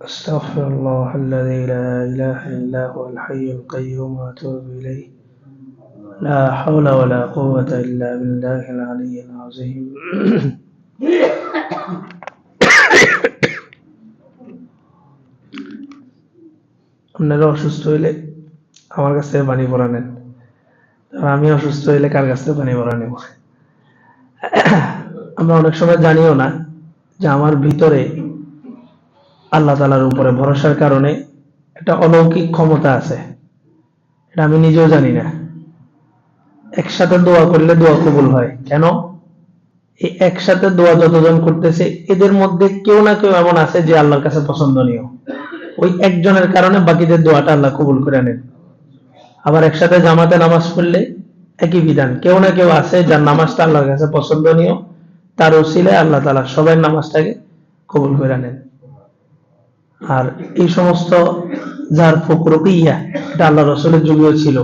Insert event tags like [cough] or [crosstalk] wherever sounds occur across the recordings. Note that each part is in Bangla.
أستغفر الله الذي لا إله إلا هو الحي القيوم وأتوب إليه لا حول ولا قوة إلا بالله العلي العظيم আপনারা অসুস্থ হইলে আমার কাছ থেকে পানি পড়া নেন আমি অসুস্থ হইলে কার কাছ থেকে পানি পড়া নেব আমরা অনেক সময় জানিও না যে আমার ভিতরে আল্লাহ তালার উপরে ভরসার কারণে একটা অলৌকিক ক্ষমতা আছে। এটা আমি নিজেও জানি না। একসাথে দোয়া করলে দোয়া কবুল হয়। কেন? এই একসাথে দোয়া যতজন করতেছে, এদের মধ্যে কেউ না কেউ এমন আছে যে আল্লাহর কাছে পছন্দনীয়। ওই একজনের কারণে বাকিদের দোয়াটা আল্লাহ কবুল করে নেন আবার একসাথে জামাতে নামাজ পড়লে একই বিধান। কেউ না কেউ আছে যার নামাজটা আল্লাহর কাছে পছন্দনীয়, তার ওসিলে আল্লাহ তালা সবাই নামাজটাকে কবুল করে নেন আর এই সমস্ত যার ফকরকিয়া, এটা আল্লাহ রসুলের যুগেও ছিল।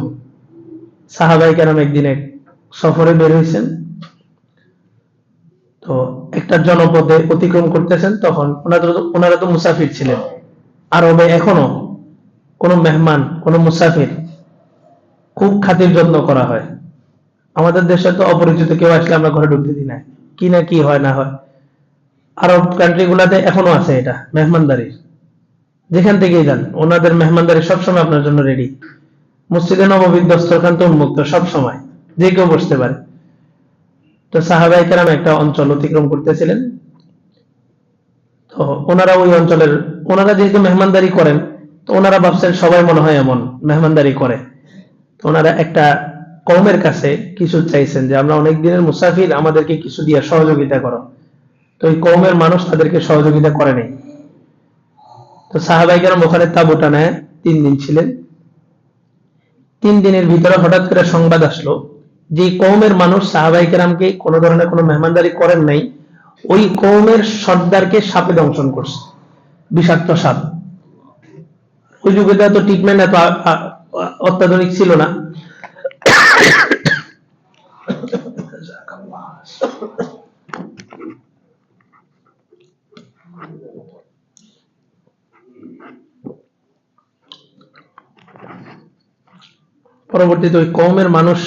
সাহাবাই কেরাম একদিন এক সফরে বের হয়েছেন। তো একটা জনপদে অতিক্রম করতেছেন, তখন ওনারা ওনারা তো মুসাফির ছিলেন। আরবে এখনও কোনো মেহমান, কোনো মুসাফির খুব খাতির যত্ন করা হয়। আমাদের দেশে তো অপরিচিত কেউ আসলে আমরা ঘরে ঢুকতে দিই না। কি না কি হয় না হয়। আরব কান্ট্রি গুলাতে এখনও আছে এটা মেহমানদারি যেখান থেকেই যান, ওনাদের মেহমানদারি সবসময় আপনার জন্য রেডি মসজিদে নববীর দস্তরখান তো উন্মুক্ত সবসময়, যে কেউ বসতে পারে। তো সাহাবাই কেরাম একটা অঞ্চল অতিক্রম করতেছিলেন। তো ওনারা ওই অঞ্চলের, ওনারা যেহেতু মেহমানদারি করেন, তো ওনারা ভাবছেন সবাই মনে হয় এমন, মেহমানদারি করে। ওনারা একটা কমের কাছে কিছু চাইছেন যে, আমরা অনেক দিনের মুসাফির, আমাদেরকে কিছু দিয়ে সহযোগিতা করো। তো ওই কমের মানুষ তাদেরকে সহযোগিতা করে নাই। তো সাহাবাই কেরাম ওখানে তাবুটা নেয় তিন দিন ছিলেন। তিন দিনের ভিতরে হঠাৎ করে সংবাদ আসলো যে কৌমের মানুষ সাহাবাই কেরামকে কোনো ধরনের কোনো মেহমানদারি করেন নাই, ওই কৌমের সর্দারকে সাপে দংশন করছে, বিষাক্ত সাপ। ওই যুগে তো ট্রিটমেন্ট এত অত্যাধুনিক ছিল না। পরবর্তীতে ওই কৌমের মানুষ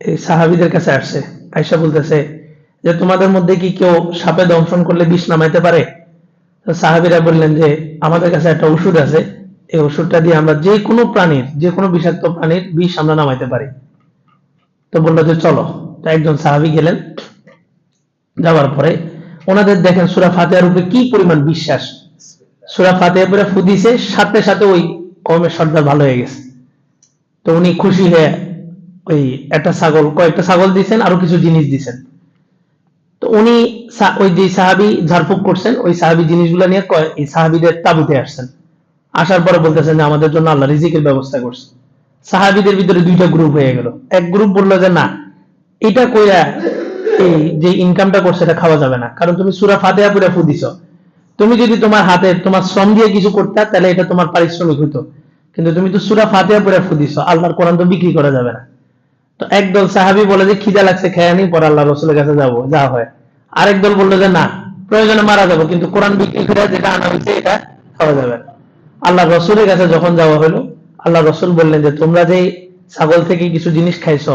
এই সাহাবিদের কাছে আসছে। আয়সা বলতেছে যে, তোমাদের মধ্যে কি কেউ সাপে দংশন করলে বিষ নামাইতে পারে? সাহাবিরা বললেন যে, আমাদের কাছে একটা ওষুধ আছে। এই ওষুধটা দিয়ে আমরা যে কোনো প্রাণীর, যে কোনো বিষাক্ত প্রাণীর বিষ আমরা নামাইতে পারি। তো বলল যে, চলো। তো একজন সাহাবি গেলেন। যাওয়ার পরে ওনাদের দেখেন সুরা ফাতেহার উপরে কি পরিমাণ বিশ্বাস। সুরা ফাতেহার উপরে ফুদিছে, সাথে সাথে ওই কমের সর্দার ভালো হয়ে গেছে। তো উনি খুশি হয়ে ওই একটা ছাগল, কয়েকটা ছাগল দিয়েছেন আরও কিছু জিনিস দিয়েছেন তো উনি ওই যে সাহাবি ঝাড়ফুঁক করছেন, ওই সাহাবি জিনিসগুলো নিয়ে এই সাহাবিদের তাবুতে আসছেন। আসার পরে বলতেছেন যে, আমাদের জন্য আল্লাহ রিজিকের ব্যবস্থা করছে। সাহাবিদের ভিতরে দুইটা গ্রুপ হয়ে গেল। এক গ্রুপ বলল যে, না, এটা কইরা এই যে ইনকামটা করছে, এটা খাওয়া যাবে না। কারণ তুমি সুরা ফাতেহা পুরা ফুদিছ তুমি যদি তোমার হাতে তোমার শ্রম দিয়ে কিছু করতে, তাহলে এটা তোমার পারিশ্রমিক হতো কিন্তু তুমি তো সুরা ফাতেহা পুরা ফুদিছ আল্লাহর কোরআন তো বিক্রি করা যাবে না। তো একদল সাহাবি বলে যে, খিদা লাগছে, খেয়ে নি, পরে আল্লাহ রসুলের কাছে যাব, যা হয়। আরেক দল বলল যে, না, প্রয়োজনে মারা যাব, কিন্তু কোরআন বিক্রি করে যেটা আনা হয়েছে, এটা খাওয়া যাবে না। আল্লাহ রসুলের কাছে যখন যাওয়া হলো আল্লাহ রসুল বললেন যে, তোমরা যে ছাগল থেকে কিছু জিনিস খাইছ,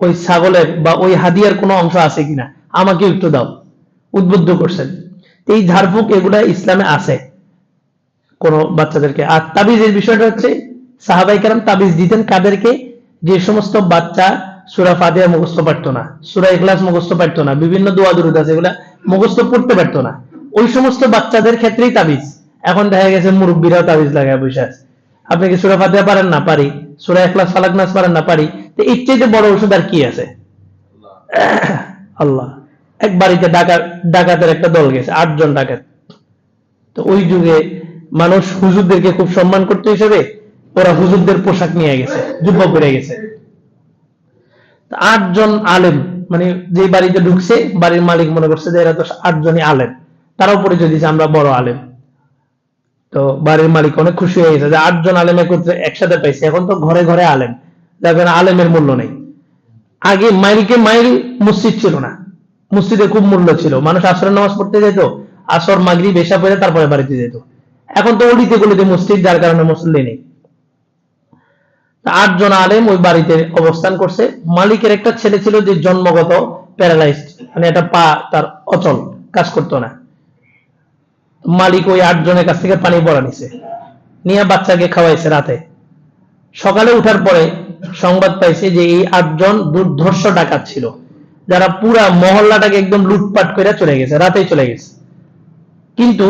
ওই ছাগলের বা ওই হাদিয়ার কোনো অংশ আছে কিনা আমাকে একটু দাও। উদ্বুদ্ধ করছেন। এই ঝাড়ফুঁক এগুলা ইসলামে আছে। কোন বাচ্চাদেরকে। আর তাবিজের বিষয়টা হচ্ছে সাহাবাই কারাম তাবিজ দিতেন কাদেরকে? যে সমস্ত বাচ্চা সুরা ফাতিহা মুখস্থ পারতো না সুরা ইখলাস মুখস্থ পারতো না বিভিন্ন দোয়া দুরুদ আছে এগুলা মুখস্থ পড়তে পারতো না। ওই সমস্ত বাচ্চাদের ক্ষেত্রেই তাবিজ। এখন দেখা গেছে মুরব্বীরাও তাবিজ লাগায় বসে আছে। আপনি কি সুরা ফাতিহা পারেন না? পারি। সুরা ইখলাস ফালাক নাস পারেন না? পারি। তো এর চাইতে বড় ওষুধ আর কি আছে? আল্লাহ। এক বাড়িতে ডাকাত ডাকাতের একটা দল গেছে আটজন ডাকাত। তো ওই যুগে মানুষ হুজুরদেরকে খুব সম্মান করতে হিসেবে ওরা হুজুরদের পোশাক নিয়ে গেছে যুব্ব করে গেছে। আটজন আলেম মানে যে বাড়িতে ঢুকছে, বাড়ির মালিক মনে করছে যে এরা তো আটজনই আলেম। তারাও পরিচয় দিচ্ছে আমরা বড় আলেম, তো বাড়ির মালিক অনেক খুশি হয়ে গেছে যে আটজন আলেম একত্রে একসাথে পাইছে, এখন তো ঘরে ঘরে আলেম। দেখবেন আলেমের মূল্য নেই। আগে মাইলকে মাইল মসজিদ ছিল না। মসজিদে খুব মূল্য ছিল। মানুষ আসরের নামাজ পড়তে যেত, আসর মাগরি বেশা পরে তারপরে বাড়িতে যেত। এখন তো অলিতে গলিতে মসজিদ, যার কারণে মুসল্লি নেই। আটজন আলেম ওই বাড়িতে অবস্থান করছে। মালিকের একটা ছেলে ছিল যে জন্মগত প্যারালাইজড মানে একটা পা তার অচল, কাজ করতো না। মালিক ওই আটজনের কাছ থেকে পানি পড়া নিছে। নিয়ে বাচ্চাকে খাওয়াইছে রাতে। সকালে উঠার পরে সংবাদ পাইছে যে এই আটজন দুর্ধর্ষ ডাকাত ছিল, যারা পুরা মহল্লাটাকে একদম লুটপাট করে চলে গেছে, রাতেই চলে গেছে। কিন্তু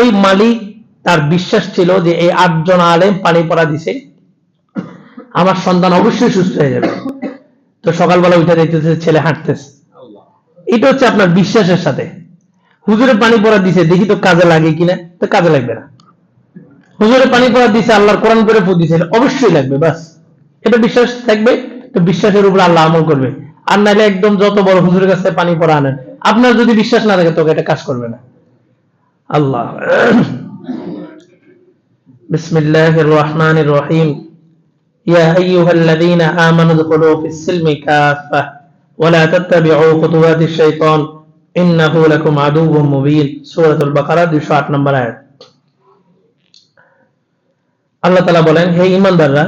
ওই মালিক তার বিশ্বাস ছিল যে এই আটজন আলেম পানি পড়া দিছে। আমার সন্তান অবশ্যই সুস্থ হয়ে যাবে। তো সকালবেলা উঠে দেখতেছে ছেলে হাঁটতেছে। এটা হচ্ছে আপনার বিশ্বাসের সাথে। হুজুরে পানি পড়া দিছে, দেখি তো কাজে লাগে কিনা? তো কাজে লাগবে না। হুজুরে পানি পড়া দিছে, আল্লাহর কোরআন করে ফু দিছে, অবশ্যই লাগবে, বাস। এটা বিশ্বাস থাকবে, তো বিশ্বাসের উপর আল্লাহ আমল করবে। আর নাহলে একদম যত বড় হুজুরের কাছে পানি পড়া আনেন। আপনার যদি বিশ্বাস না থাকে, তোকে এটা কাজ করবে না। আল্লাহ। বিসমিল্লাহির রহমানির রহিম يا أيها الذين آمنوا ادخلوا في السلم كافة ولا تتبعوا خطوات الشيطان إنه لكم عدو مبين سورة البقرة 208 নম্বর আয়াত আল্লাহ তাআলা বলেন হে ঈমানদাররা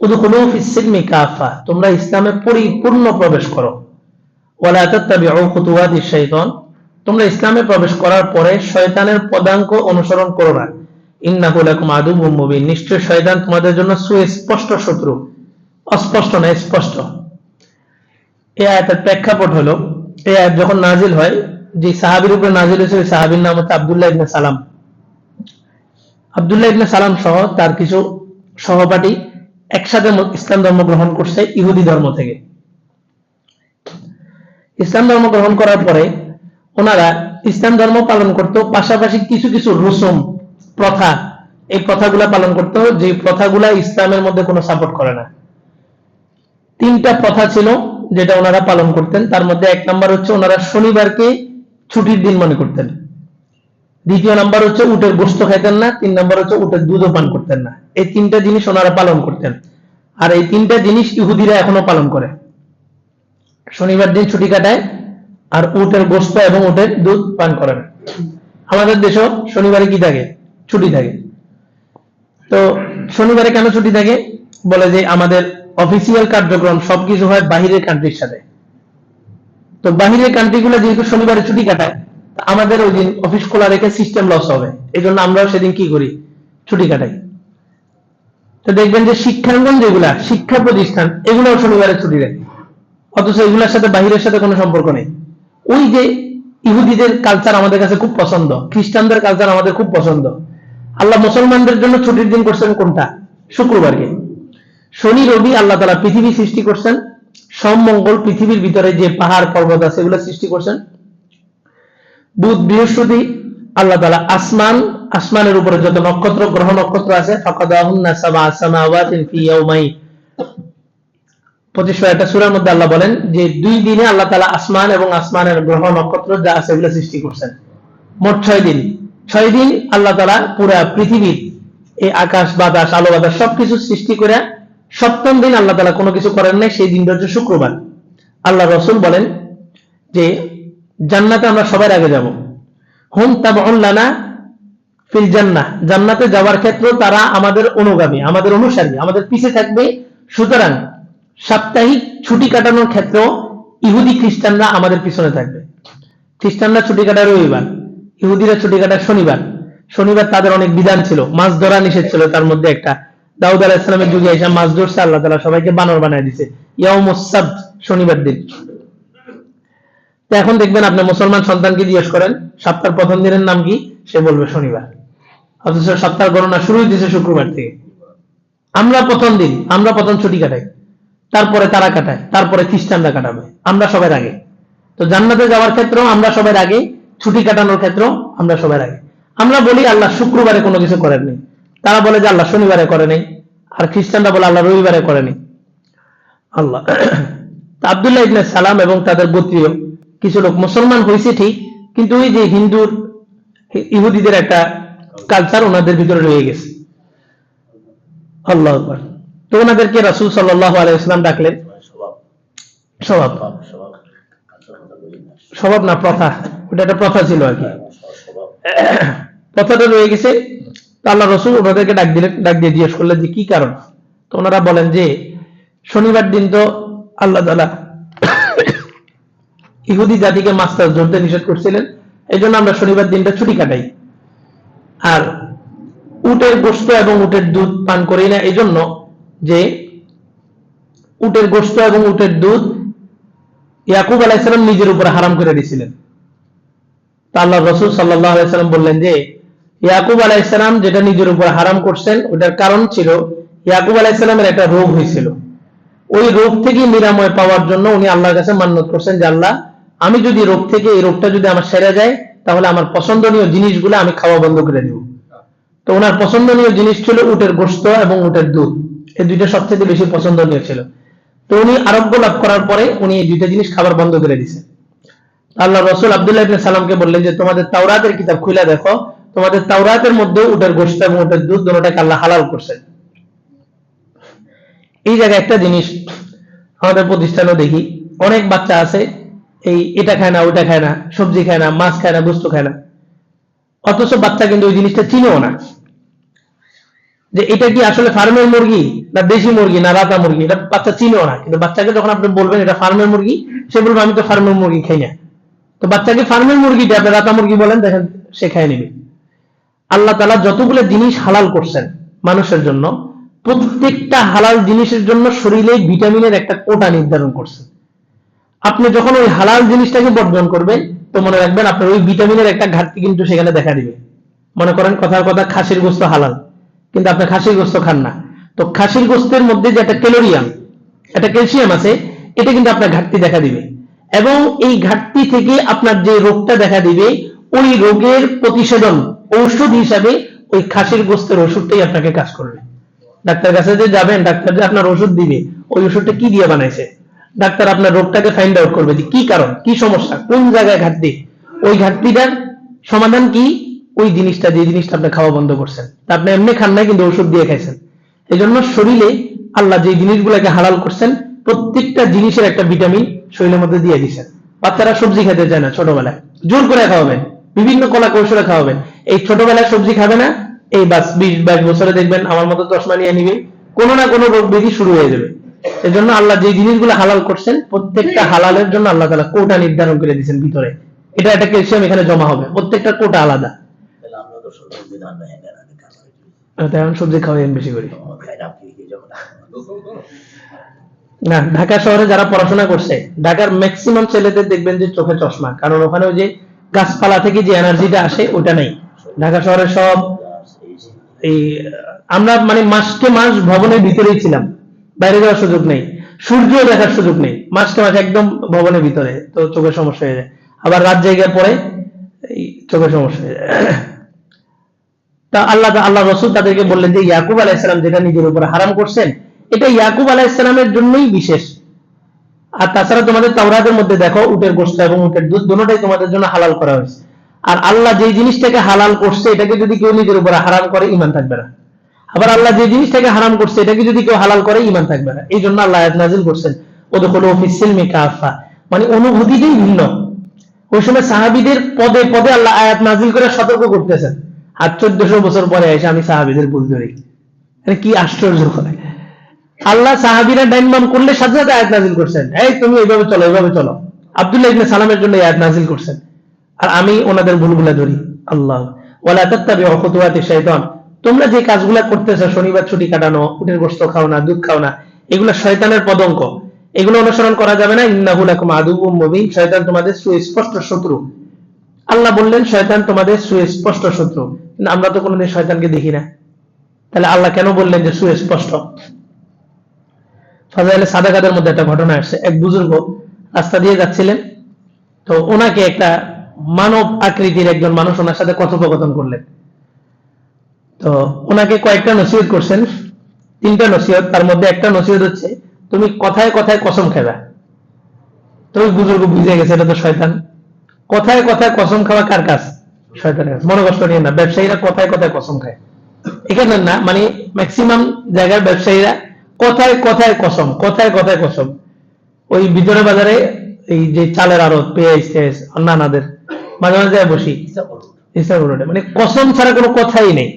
উদখুলু ফিস সিলমি কাফা তোমরা ইসলামে পরিপূর্ণ প্রবেশ করো ওয়ালা তাত্তাবিউ খুতুওয়াতিশ শাইতান তোমরা ইসলামে প্রবেশ করার পরে শয়তানের পদাঙ্ক অনুসরণ করো না ইন্নাহু লাকুম মুবিন। নিশ্চয় শয়তান তোমাদের জন্য সুস্পষ্ট শত্রু। অস্পষ্ট না, স্পষ্ট। এই আয়াতের প্রেক্ষাপট হলো এই আয়াত যখন নাজিল হয়, যে সাহাবীর উপরে নাজিল হয়েছে সাহাবীর নাম হচ্ছে আব্দুল্লাহ ইবনে সালাম। আব্দুল্লাহ ইবনে সালাম সহ তার কিছু সহপাঠী একসাথে ইসলাম ধর্ম গ্রহণ করছে ইহুদি ধর্ম থেকে। ইসলাম ধর্ম গ্রহণ করার পরে ওনারা ইসলাম ধর্ম পালন করত, পাশাপাশি কিছু কিছু রসুম প্রথা। এই প্রথাগুলা পালন করত যে প্রথাগুলা ইসলামের মধ্যে কোনো সাপোর্ট করে না। তিনটা প্রথা ছিল যেটা ওনারা পালন করতেন। তার মধ্যে এক নাম্বার হচ্ছে ওনারা শনিবারকে ছুটির দিন মনে করতেন। দ্বিতীয় নাম্বার হচ্ছে উটের গোস্ত খাইতেন না। তিন নাম্বার হচ্ছে উটের দুধও পান করতেন না। এই তিনটা জিনিস ওনারা পালন করতেন। আর এই তিনটা জিনিস ইহুদিরা এখনও পালন করে। শনিবার দিন ছুটি কাটায় আর উটের গোস্ত এবং উটের দুধ পান করেন। আমাদের দেশেও শনিবারে কি থাকে? ছুটি থাকে। তো শনিবারে কেন ছুটি থাকে? বলে যে আমাদের অফিসিয়াল কার্যক্রম সবকিছু হয় বাহিরের কান্ট্রির সাথে। তো বাহিরের কান্ট্রিগুলো যেহেতু শনিবারে ছুটি কাটায় আমাদের ওই দিন অফিস খোলা রেখে সিস্টেম লস হবে। এই জন্য আমরাও সেদিন কি করি? ছুটি কাটাই। তো দেখবেন যে শিক্ষাঙ্গন যেগুলা, শিক্ষা প্রতিষ্ঠান এগুলো শনিবারে ছুটি দেয়। অথচ এগুলোর সাথে বাহিরের সাথে কোনো সম্পর্ক নেই। ওই যে ইহুদিদের কালচার আমাদের কাছে খুব পছন্দ, খ্রিস্টানদের কালচার আমাদের খুব পছন্দ। আল্লাহ মুসলমানদের জন্য ছুটির দিন করছেন কোনটা? শুক্রবারকে। শনি, রবি আল্লাহ তালা পৃথিবী সৃষ্টি করছেন। সোম, মঙ্গল পৃথিবীর ভিতরে যে পাহাড়, পর্বত আছে, এগুলো সৃষ্টি করছেন। বুধ, বৃহস্পতি আল্লাহ তালা আসমান, আসমানের উপরে যত নক্ষত্র, গ্রহ নক্ষত্র আছে সাবা পঁচিশ একটা সুরার মধ্যে আল্লাহ বলেন যে দুই দিনে আল্লাহ তালা আসমান এবং আসমানের গ্রহ নক্ষত্র যা আছে, এগুলো সৃষ্টি করছেন। মোট ছয় দিন। ছয় দিন আল্লাহ তালা পুরা পৃথিবীর এই আকাশ, বাতাস, আলো, বাতাস সবকিছু সৃষ্টি করে সপ্তম দিন আল্লাহ তালা কোনো কিছু করেন নাই, সেই দিনটা হচ্ছে শুক্রবার। আল্লাহ রসুল বলেন যে, জান্নাতে আমরা সবার আগে যাব। হুম তাবাউল্লানা ফিল জান্নাহ। জান্নাতে যাওয়ার ক্ষেত্রে তারা আমাদের অনুগামী, আমাদের অনুসারী, আমাদের পিছে থাকবে। সুতরাং সাপ্তাহিক ছুটি কাটানোর ক্ষেত্রেও ইহুদি খ্রিস্টানরা আমাদের পিছনে থাকবে। খ্রিস্টানরা ছুটি কাটায় রবিবার। ইহুদিরা ছুটি কাটায় শনিবার। শনিবার তাদের অনেক বিধান ছিল। মাছ ধরা নিষেধ ছিল। তার মধ্যে একটা। দাউদ আলাহ ইসলামের যুগে এসে মাছ ধরছে, আল্লাহ তালা সবাইকে বানর বানায় দিছে। ইয়াউমুসাব শনিবার দিন। তো এখন দেখবেন আপনি মুসলমান সন্তানকে জিজ্ঞেস করেন, সপ্তাহের প্রথম দিনের নাম কি? সে বলবে শনিবার। অথচ সপ্তাহ গণনা শুরু হইতেছে শুক্রবার থেকে। আমরা প্রথম দিন, আমরা প্রথম ছুটি কাটাই। তারপরে তারা কাটায়, তারপরে খ্রিস্টানরা কাটাবে। আমরা সবার আগে তো জান্নাতে যাওয়ার ক্ষেত্রেও আমরা সবার আগে ছুটি কাটানোর ক্ষেত্রেও আমরা সবার আগে আমরা বলি আল্লাহ শুক্রবারে কোনো কিছু করেননি। তারা বলে যে আল্লাহ শনিবারে করে নেই আর খ্রিস্টানরা বলে আল্লাহ রবিবারে করেনি। আল্লাহ। আব্দুল্লাহ ইবনে সালাম এবং তাদের গোত্রীয় কিছু লোক মুসলমান হয়েছে ঠিক কিন্তু ওই যে হিন্দুর ইহুদিদের একটা কালচার ওনাদের ভিতরে রয়ে গেছে। আল্লাহ তো ওনাদেরকে রাসূল সাল্লাল্লাহু আলাইহি ওয়াসাল্লাম ডাকলেন। স্বভাব স্বভাব না প্রথা? ওটা একটা প্রথা ছিল আর কি। হ্যাঁ, কথাটা রয়ে গেছে। আল্লাহ রসুল ওনাদেরকে ডাক দিলেন ডাক দিয়ে জিজ্ঞেস করলেন যে কি কারণ? তো ওনারা বলেন যে শনিবার দিন তো আল্লাহ তালা [coughs] ইহুদি জাতিকে মাস্টার ধরতে নিষেধ করছিলেন। এই জন্য আমরা শনিবার দিনটা ছুটি কাটাই। আর উটের গোস্ত এবং উটের দুধ পান করি না। এই জন্য যে উটের গোস্ত এবং উটের দুধ ইয়াকুব আলাইসালাম নিজের উপরে হারাম করে দিয়েছিলেন তা আল্লাহ রসুল সাল্লাহ আলাইসালাম বললেন যে, ইয়াকুব আলাইসালাম যেটা নিজের উপর হারাম করছেন, ওটার কারণ ছিল ইয়াকুব আলাইসালামের একটা রোগ হয়েছিল। ওই রোগ থেকে নিরাময় পাওয়ার জন্য উনি আল্লাহর কাছে মান্যত করছেন যে, আল্লাহ, আমি যদি রোগ থেকে এই রোগটা যদি আমার সেরে যায়, তাহলে আমার পছন্দনীয় জিনিসগুলো আমি খাওয়া বন্ধ করে দিব। তো ওনার পছন্দনীয় জিনিস ছিল উটের গোস্ত এবং উটের দুধ। এই দুইটা সবচেয়ে বেশি পছন্দনীয় ছিল। তো উনি আরোগ্য লাভ করার পরে উনি এই দুইটা জিনিস খাবার বন্ধ করে দিয়েছেন। আল্লাহ রসুল আব্দুল্লাহ সালামকে বললেন যে, তোমাদের তাওরাতের কিতাব খুলে দেখো। তোমাদের তাওরাতের মধ্যে উটের গোস্ত এবং উটের দুধ দুটোটাকে আল্লাহ হালাল করছেন এই জায়গায় একটা জিনিস আমাদের প্রতিষ্ঠানেও দেখি। অনেক বাচ্চা আছে, এই এটা খায় না ওটা খায় না, সবজি খায় না, মাছ খায় না বস্তু খায় না। অথচ বাচ্চা কিন্তু ওই জিনিসটা চিনেও না। যে এটা কি আসলে ফার্মের মুরগি? না দেশি মুরগি, না রাতা মুরগি, এটা বাচ্চা চিনেও না, কিন্তু বাচ্চাকে যখন আপনি বলবেন এটা ফার্মের মুরগি, সে বলবে, আমি তো ফার্মের মুরগি খাই না। তো বাচ্চাকে ফার্মের মুরগিটা আপনি রাতা মুরগি বলেন, দেখেন, সে খায় নেবে। আল্লাহ তালা যতগুলো জিনিস হালাল করছেন মানুষের জন্য, প্রত্যেকটা হালাল জিনিসের জন্য শরীরে ভিটামিনের একটা কোটা নির্ধারণ করছেন। আপনি যখন ওই হালাল জিনিসটাকে বর্জন করবেন, তো মনে রাখবেন আপনার ওই ভিটামিনের একটা ঘাটতি কিন্তু সেখানে দেখা দিবে। মনে করেন, কথার কথা, খাসির গোস্ত হালাল, কিন্তু আপনি খাসির গোস্ত খান না। তো খাসির গোস্তের মধ্যে যে একটা ক্যালোরিয়াম, একটা ক্যালসিয়াম আছে, এটা কিন্তু আপনার ঘাটতি দেখা দিবে। এবং এই ঘাটতি থেকে আপনার যে রোগটা দেখা দিবে, ওই রোগের প্রতিষেধন ঔষধ হিসাবে ওই খাসির গোস্তের ওষুধটাই আপনাকে কাজ করবে। ডাক্তার কাছে যে যাবেন, ডাক্তার যে আপনার ওষুধ দিবে, ওই ওষুধটা কি দিয়ে বানাইছে? ডাক্তার আপনার রোগটাকে ফাইন্ড আউট করবে যে কি কারণ, কি সমস্যা, কোন জায়গায় ঘাটতি? ওই ঘাটতিটার সমাধান কি? ওই জিনিসটা, যে জিনিসটা আপনি খাওয়া বন্ধ করছেন। আপনি এমনি খান না কিন্তু ওষুধ দিয়ে খাইছেন। এই জন্য শরীরে আল্লাহ যে জিনিসগুলোকে হালাল করছেন, প্রত্যেকটা জিনিসের একটা ভিটামিন শরীরের মধ্যে দিয়ে দিচ্ছেন বাচ্চারা সবজি খেতে চায় না ছোটবেলায়। জোর করে খাওয়াবেন, বিভিন্ন কলা কৌশলে খাওয়াবেন। এই ছোটবেলায় সবজি খাবে না, এই বাস বিশ, বাইশ বছরে দেখবেন আমার মতো চশমা নিয়ে নিবে, কোনো না কোনো রোগ ব্যাধি শুরু হয়ে যাবে। এই জন্য আল্লাহ যে জিনিসগুলো হালাল করছেন, প্রত্যেকটা হালালের জন্য আল্লাহ তালা কোটা নির্ধারণ করে দিয়েছেন ভিতরে। এটা একটা ক্যালসিয়াম এখানে জমা হবে, প্রত্যেকটা কোটা আলাদা। এখন সবজি খাওয়াই বেশি করি। না, ঢাকা শহরে যারা পড়াশোনা করছে, ঢাকার ম্যাক্সিমাম ছেলেদের দেখবেন যে চোখে চশমা। কারণ ওখানে যে গাছপালা থেকে যে এনার্জিটা আসে, ওটা নেই। ঢাকা শহরে সব এই, আমরা মানে মাসকে মাস ভবনের ভিতরেই ছিলাম। বাইরে যাওয়ার সুযোগ নেই। সূর্য দেখার সুযোগ নেই। মাসকে মাস একদম ভবনের ভিতরে, তো চোখের সমস্যা হয়ে যায়। আবার রাত জায়গায় পরে এই চোখের সমস্যা হয়ে যায়। তা আল্লাহ আল্লাহ রসুল তাদেরকে বললেন যে ইয়াকুব আলাইসালাম যেটা নিজের উপরে হারাম করছেন, এটা ইয়াকুব আলাইসালামের জন্যই বিশেষ। আর তাছাড়া তোমাদের তাওরাতের মধ্যে দেখো উটের গোস্ত এবং উটের দুধ দুটোটাই তোমাদের জন্য হালাল করা হয়েছে। আর আল্লাহ যে জিনিসটাকে হালাল করছে, এটাকে যদি কেউ নিজের উপরে হারাম করে ইমান থাকবে না। আবার আল্লাহ যে জিনিসটাকে হারাম করছে, এটাকে যদি কেউ হালাল করে ইমান থাকবে না। এই জন্য আল্লাহ নাজিল করছেন ওদখল ফিসিলমি কাফা মানে অনুভূতিটাই ভিন্ন। ওই সময় সাহাবিদের পদে পদে আল্লাহ আয়াত নাজিল করে সতর্ক করতেছেন। আর চোদ্দশো বছর পরে এসে আমি সাহাবিদের ভুল ধরি। কি আশ্চর্য করে আল্লাহ সাহাবিরা ডাইন বাম করলে সাথে সাথে আয়াত নাজিল করছেন। এই তুমি এইভাবে চলো এইভাবে চলো। আব্দুল্লাহ ইবনে সালামের জন্য আয়াত নাজিল করছেন। আর আমি ওনাদের ভুলগুলা ধরি। আল্লাহ, ওয়ালা তাত্তাবিউ খুতুওয়াতি শাইতান। তোমরা যে কাজগুলা করতেছো, শনিবার ছুটি কাটানো, উটের গোশত খাও না, দুধ খাও না, এগুলো শয়তানের পদঙ্ক। এগুলো অনুসরণ করা যাবে না। ইন্নাহু লাকুম আদুউম মুবিন। শয়তান তোমাদের সুস্পষ্ট শত্রু। আল্লাহ বললেন, শয়তান তোমাদের সুস্পষ্ট শত্রু। কিন্তু আমরা তো কোনোদিন শয়তানকে দেখি না। তাহলে আল্লাহ কেন বললেন যে সুস্পষ্ট? ফাজাইলে সাদাকাদের মধ্যে একটা ঘটনা আসছে। এক বুজুর্গ রাস্তা দিয়ে যাচ্ছিলেন। তো ওনাকে একটা মানব আকৃতির একজন মানুষ ওনার সাথে কথোপকথন করলেন। তো ওনাকে কয়েকটা নসিহত করছেন। তিনটা নসিহত, তার মধ্যে একটা নসিহত হচ্ছে, তুমি কথায় কথায় কসম খাবা তো ওই বুজুর্গ বুঝে গেছে, এটা তো শয়তান। কথায় কথায় কসম খাওয়া কার কাজ? শয়তানের কাজ। মনে কষ্ট নিয়ে না, ব্যবসায়ীরা কথায় কথায় কসম খায়। এখানে না মানে ম্যাক্সিমাম জায়গার ব্যবসায়ীরা কথায় কথায় কসম, কথায় কথায় কসম। ওই ভিতরে বাজারে এই যে চালের আড়ত, পেঁয়াজ টেয়াজ নানাদের মাঝে মাঝে বসি। মানে কসম ছাড়া কোনো কথাই নেই।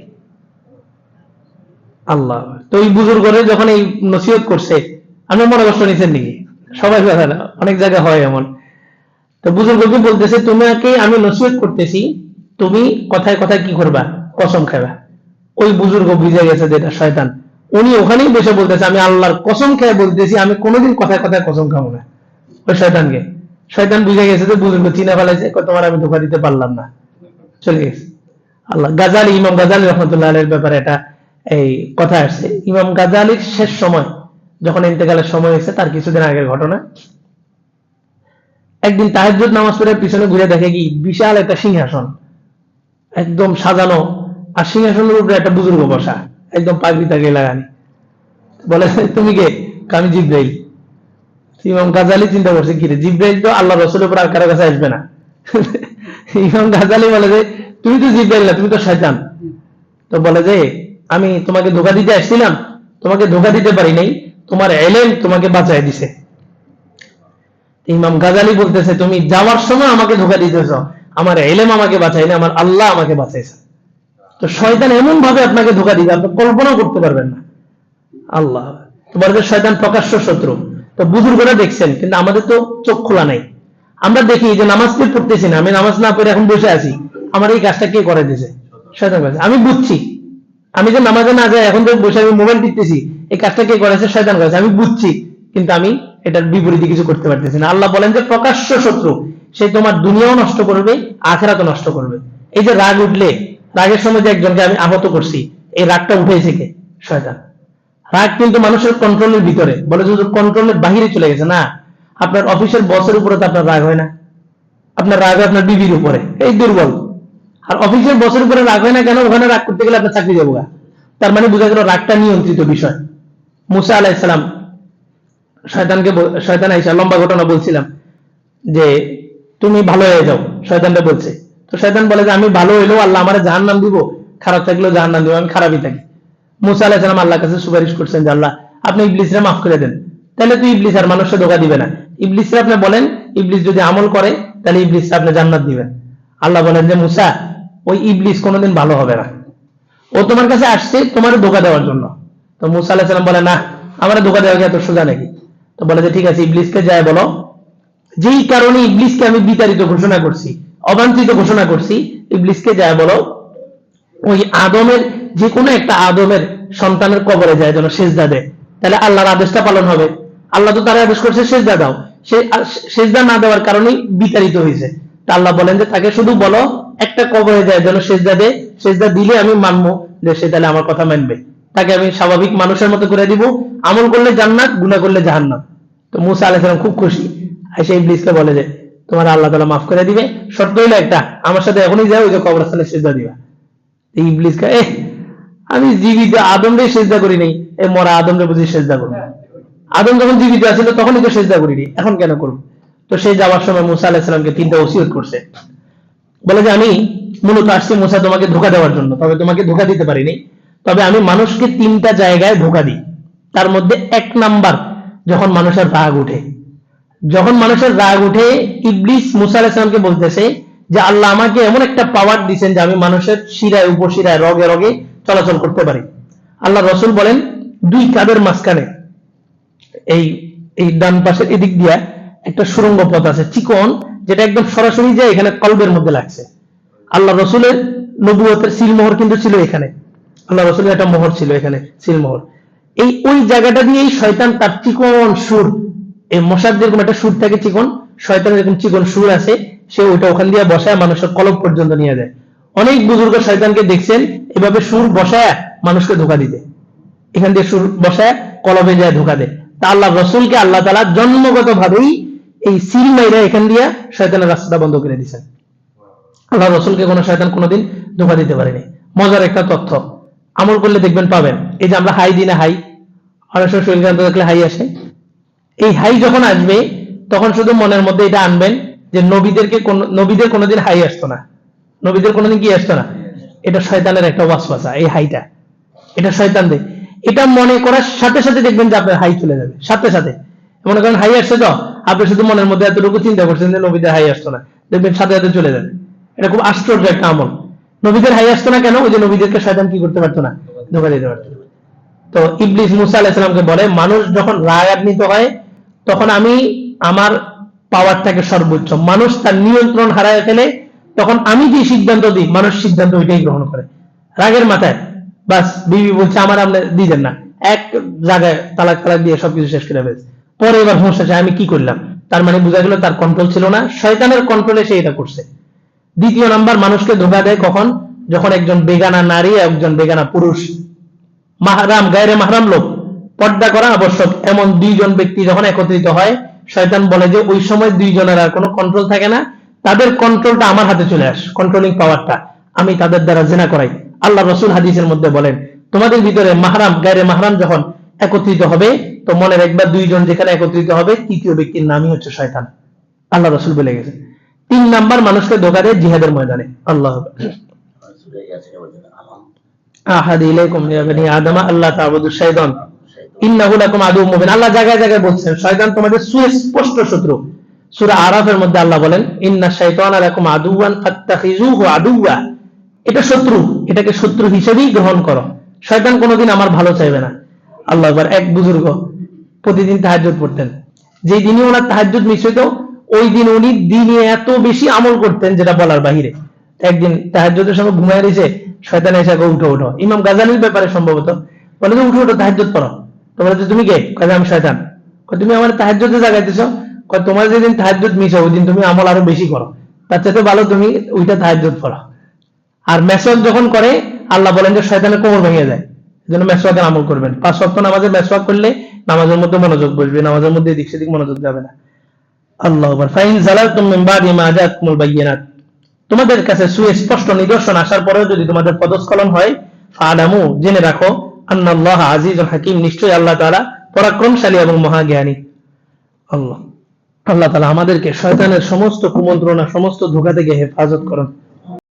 আল্লাহ। তো ওই বুজুর্গরে যখন এই নসিহত করছে আমি মনে কষ্ট নিছেন নাকি? সবাই অনেক জায়গায় হয় এমন। তো বুজুর্গকে বলতেছে, তোমাকে আমি নসিহত করতেছি, তুমি কথায় কথায় কি করবা? কসম খাবা ওই বুজুর্গ বুঝে গেছে যে এটা শয়তান। উনি ওখানেই বসে বলতেছে, আমি আল্লাহর কসম খেয়ে বলতেছি, আমি কোনোদিন কথায় কথায় কসম খাব না। ওই শয়তানকে। শয়তান বুঝে গেছে যে বুজুর্গ চিনা ফেলাইছে তোমার আমি ধোকা দিতে পারলাম না। চলে গেছে। আল্লাহ গাজালি, ইমাম গাজালি রহমতুল্লাহ আলের ব্যাপারে এটা এই কথা আসছে। ইমাম গাজালির শেষ সময়, যখন ইন্তেকালের সময় হয়েছে, তার কিছুদিন আগের ঘটনা। একদিন তাহাজ্জুদ নামাজ পড়ে পিছনে ঘুরে দেখে কি বিশাল একটা সিংহাসন। একদম সাজানো। আর সিংহাসনের উপরে একটা বুজুর্গ বসা। একদম পাগড়ি তাগড়ি লাগানি। বলে, তুমি কে? আমি জিব্রাইল। ইমাম গাজালি চিন্তা করছে, কি জিব্রাইল তো আল্লাহ রসুলের উপর আর কারও কাছে আসবে না? ইমাম গাজালি বলে যে, তুমি তো জিব্রাইল না, তুমি তো শয়তান। তো বলে যে, আমি তোমাকে ধোকা দিতে আসছিলাম। তোমাকে ধোকা দিতে পারি নাই। তোমার এলেম তোমাকে বাঁচাই দিছে। ইমাম গাজালি বলতেছে, তুমি যাওয়ার সময় আমাকে ধোকা দিতেছ। আমার এলেম আমাকে বাঁচাইনি আমার আল্লাহ আমাকে বাঁচাইছে। তো শয়তান এমন ভাবে আপনাকে ধোকা দিবে, আপনি কল্পনাও করতে পারবেন না। আল্লাহ, তোমার যে শয়তান প্রকাশ্য শত্রু। তো বুজুর্গরা দেখছেন, কিন্তু আমাদের তো চোখ খোলা নাই। আমরা দেখি যে নামাজ পড়ে পড়তেছি না, আমি নামাজ না পড়ে এখন বসে আছি। আমার এই কাজটা কে করে দিয়েছে শয়তান করেছে আমি বুঝছি। আমি যে নামাজে না যাই, এখন তো বসে আমি মোবাইল টিপতেছি এই কাজটা কে করেছে? শয়তান করেছে। আমি বুঝছি, কিন্তু আমি এটার বিপরীতে কিছু করতে পারতেছি না। আল্লাহ বলেন যে, প্রকাশ্য শত্রু, সে তোমার দুনিয়াও নষ্ট করবে, আখেরাতও নষ্ট করবে। এই যে রাগ উঠলে, রাগের সময় যে একজনকে আমি আহত করছি, এই রাগটা উঠেছে কে? শয়তান। রাগ কিন্তু মানুষের কন্ট্রোলের ভিতরে। বলে যে কন্ট্রোলের বাহিরে চলে গেছে। না, আপনার অফিসের বসের উপরে তো আপনার রাগ হয় না। আপনার রাগ আপনার বিবির উপরে। এই দুর্বল। আর অফিসের বসের উপরে রাগ হয় না কেন? ওখানে রাগ করতে গেলে আপনার চাকরি যাব তার মানে বোঝা গেল রাগটা নিয়ন্ত্রিত বিষয়। মুসা আলাইসালাম শয়তানকে শয়তান আইসা লম্বা ঘটনা বলছিলাম যে তুমি ভালো হয়ে যাও, শয়তানটা বলছে। তো শয়তান বলে যে, আমি ভালো হইলেও আল্লাহ আমার জাহান নাম দিব, খারাপ থাকলেও জাহান নাম দিব, আমি খারাপই থাকি। মুসা আলাহিসাম আল্লাহর কাছে সুপারিশ করছেন যে, আল্লাহ, আপনি ইবলিসরা মাফ করে দেন। তাহলে তুই ইবলিস আর মানুষকে ধোকা দিবে না। ইবলিসরা আপনি বলেন, ইবলিস যদি আমল করে, তাহলে ইবলিসরা আপনি জান্নাত দিবেন। আল্লাহ বলেন যে, মুসা, ওই ইবলিস কোনোদিন ভালো হবে না। ও তোমার কাছে আসছে তোমার ধোকা দেওয়ার জন্য। তো মুসা আলাহিসাম বলে, না আমার ধোকা দেওয়া এত সোজা নাকি? তো বলে যে, ঠিক আছে, ইবলিসকে যায় বলো। যেই কারণে ইবলিসকে আমি বিতাড়িত ঘোষণা করছি, অবাঞ্ছিত ঘোষণা করছি, ইবলিসকে যায় বলো, ওই আদমের যে কোনো একটা আদমের সন্তানের কবরে যায় যেন সেজদা দেয়। তাহলে আল্লাহর আদেশটা পালন হবে। আল্লাহ তো তার আদেশ করছে, সেজদা দাও। সে সেজদা না দেওয়ার কারণেই বিতাড়িত হয়েছে। তা আল্লাহ বলেন যে, তাকে শুধু বলো, একটা কবরে যায় যেন সেজদা দেয় সেজদা দিলে আমি মানবো যে, সে তাহলে আমার কথা মানবে। তাকে আমি স্বাভাবিক মানুষের মতো করে দিব। আমল করলে জান্নাত গুণা করলে জাহান্নাম তো মুসা আলাইসালাম খুব খুশি। আইসা ইবলিসকে বলে যে, তোমার আল্লাহ তালা মাফ করে দিবে। শর্ত হইল একটা, আমার সাথে এখনই যাও ওই যে কবরস্থানে সেজদা দিবা। এই ইবলিস এ আমি জীবিত আদমরে সেজদা করি নাই। এ মরা আদমরে বুঝি সেজদা করব। আদম যখন জীবিত আছিল, তখনই তো সেজদা করিনি। এখন কেন করব? তো সে যাওয়ার সময় মুসা আলাহিসামকে তিনটা ওসিয়ত করছে। বলে যে, আমি মূলত আসছি মুসা তোমাকে ধোকা দেওয়ার জন্য। তবে তোমাকে ধোকা দিতে পারিনি। তবে আমি মানুষকে তিনটা জায়গায় ধোকা দিই। তার মধ্যে এক নাম্বার যখন মানুষের রাগ উঠে। যখন মানুষের রাগ উঠে, ইবলিস মুসা আলাহিসামকে বলতেছে যে, আল্লাহ আমাকে এমন একটা পাওয়ার দিচ্ছেন যে, আমি মানুষের শিরায়, উপশিরায়, রগে রগে চলাচল করতে পারি। আল্লাহ রসুল বলেন, দুই কাদের মাঝখানে, এই এই ডান পাশের এদিক দিয়া একটা সুরঙ্গ পথ আছে, চিকন, যেটা একদম সরাসরি যায় এখানে কলবের মধ্যে লাগছে। আল্লাহ রসুলের নবুয়তের সিলমোহর কিন্তু ছিল এখানে। আল্লাহ রসুলের একটা মোহর ছিল এখানে, সিলমোহর। এই ওই জায়গাটা দিয়ে এই শয়তান তার চিকন সুর। এই মশার যেরকম একটা সুর থাকে চিকন, শয়তানের যেরকম চিকন সুর আছে, সে ওইটা ওখান দিয়ে বসায়, মানুষের কলব পর্যন্ত নিয়ে যায়। অনেক বুজুর্গ শয়তানকে দেখছেন, এভাবে সুর বসায় মানুষকে ধোকা দিতে। এখান দিয়ে সুর বসায় কলবে যায় ধোকা দেয়। তা আল্লাহ রসুলকে আল্লাহ তালা জন্মগত ভাবেই এই সিল মাইরা এখান দিয়ে শয়তানের রাস্তাটা বন্ধ করে দিয়েছেন। আল্লাহ রসুলকে কোনো শয়তান কোনোদিন ধোকা দিতে পারেনি। মজার একটা তথ্য। আমল করলে দেখবেন পাবেন। এই যে আমরা হাই দিই না হাই অনেক সময় শরীর ক্লান্ত দেখলে হাই আসে। এই হাই যখন আসবে, তখন শুধু মনের মধ্যে এটা আনবেন যে নবীদেরকে কোন, নবীদের কোনোদিন হাই আসতো না। নবীদের কোনোদিন কি আসতো না? এটা শয়তানের একটা ওয়াসওয়াসা, এই হাইটা এটা শয়তান দেয় এটা মনে করার সাথে সাথে দেখবেন যে আপনার হাই চলে যাবে, সাথে সাথে। মনে করেন হাই আসছে তো, আপনি শুধু মনের মধ্যে এতটুকু চিন্তা করছেন যে নবীদের হাই আসতো না, দেখবেন সাথে সাথে চলে যাবে। এটা খুব আশ্চর্য একটা আমল। নবীদের হাই আসতো না কেন? ওই যে নবীদেরকে শয়তান কি করতে পারতো না? ধোকা দিতে পারতো। তো ইবলিস মুসা আলাহিসামকে বলে, মানুষ যখন রাগান্বিত হয় তখন আমি আমার পাওয়ারটাকে সর্বোচ্চ। মানুষ তার নিয়ন্ত্রণ হারায় ফেলে, তখন আমি যে সিদ্ধান্ত দিই, মানুষ সিদ্ধান্ত ওইটাই গ্রহণ করে। রাগের মাথায়। বাস, বিবি বলছে, আমার আপনি দিবেন না। এক জায়গায় তালাক তালাক দিয়ে সবকিছু শেষ করে ফেলছে। পরে এবার হুঁশ আছে আমি কি করলাম? তার মানে বোঝা গেল, তার কন্ট্রোল ছিল না। শয়তানের কন্ট্রোলে সে এটা করছে। দ্বিতীয় নাম্বার, মানুষকে ধোকা দেয় কখন? যখন একজন বেগানা নারী, একজন বেগানা পুরুষ। মাহরাম, গায়রে মাহরাম লোক, পর্দা করা আবশ্যক। এমন দুইজন ব্যক্তি যখন একত্রিত হয়, শয়তান বলে যে ওই সময় দুইজনের আর কোনো কন্ট্রোল থাকে না। তাদের কন্ট্রোলটা আমার হাতে চলে আস কন্ট্রোলিং পাওয়ারটা আমি তাদের দ্বারা জেনা করাই। আল্লাহ রসুল হাদিসের মধ্যে বলেন, তোমাদের ভিতরে মাহরাম, গায়রে মাহরাম যখন একত্রিত হবে, তো মনে রাখবা দুইজন যেখানে একত্রিত হবে, তৃতীয় ব্যক্তির নামই হচ্ছে শয়তান। আল্লাহ রসুল বলে গেছে তিন নাম্বার মানুষকে ধোকা দেয় জিহাদের ময়দানে। আল্লাহ সুরে ইয়াসিনে বলছেন আলাম এটাকে শত্রু হিসেবেই গ্রহণ করো। শয়তান কোনোদিন আমার ভালো চাইবে না। আল্লাহ এক বুজুর্গ প্রতিদিন তাহাজ্জুদ পড়তেন। যেই দিনে ওনার তাহাজ্জুদ মিস হইতো ওই দিন উনি দিনে এত বেশি আমল করতেন যেটা বলার বাহিরে। একদিন তাহাজ্জুদের সময় ঘুমায় রয়েছে শয়তান এসে কয়, উঠো উঠো। ইমাম গাজালির ব্যাপারে সম্ভবত বলে যে উঠো উঠো তাহাজ্জুদ পড়ো। তো বলে যে তুমি কে? কয় আমি শয়তান। তুমি আমার তাহাজ্জুদে জাগাইতেছো? তোমার যেদিন তাহাজ্জুদ মিস ওই দিন তুমি আমল আরও বেশি করো। তার চাইতে ভালো তুমি ওইটা তাহাজ্জুদ পড়ো। আর মেসওয়াক যখন করে আল্লাহ বলেন যে শয়তানের কোমর ভেঙে যায়। যেন মেসওয়াকের আমল করবেন পাঁচ সপ্তাহ নামাজে মেসওয়াক করলে নামাজের মধ্যে মনোযোগ বসবে নামাজের মধ্যে এদিক সেদিক মনোযোগ যাবে না। আল্লাহ ফাইন জালালতুম মিন বাদি মা জাআতকুমুল বায়্যিনাত তোমাদের কাছে সুস্পষ্ট নিদর্শন আসার পরেও যদি তোমাদের পদস্খলন হয়, ফালামু, জেনে রাখো, আন্নাল্লাহ আজিজ হাকিম নিশ্চয়ই আল্লাহ তাআলা পরাক্রমশালী এবং মহাজ্ঞানী। আল্লাহ। আল্লাহ তালা আমাদেরকে শয়তানের সমস্ত কুমন্ত্রণা, সমস্ত ধোঁকা থেকে হেফাজত করুন।